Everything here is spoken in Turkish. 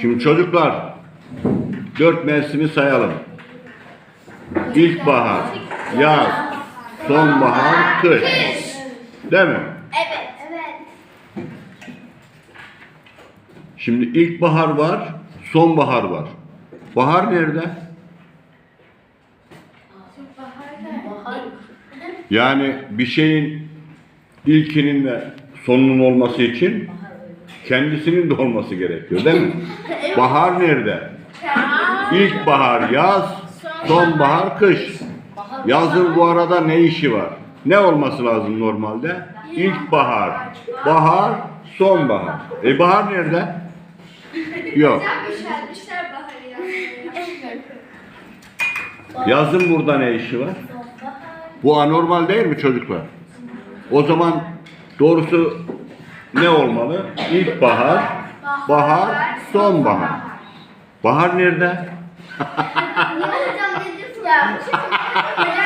Şimdi çocuklar dört mevsimi sayalım. İlkbahar, yaz, sonbahar, kış. Değil mi? Evet. Şimdi ilkbahar var, sonbahar var. Bahar nerede? Yani bir şeyin ilkinin ve sonunun olması için kendisinin de olması gerekiyor değil mi? Bahar nerede? İlkbahar yaz, sonbahar kış. Yazın bu arada ne işi var? Ne olması lazım normalde? İlkbahar, bahar, sonbahar. E bahar nerede? Yok. Baharı ya. Yazın burada ne işi var? Bu anormal değil mi çocuklar? O zaman doğrusu ne olmalı? İlkbahar, bahar, sonbahar. Bahar nerede?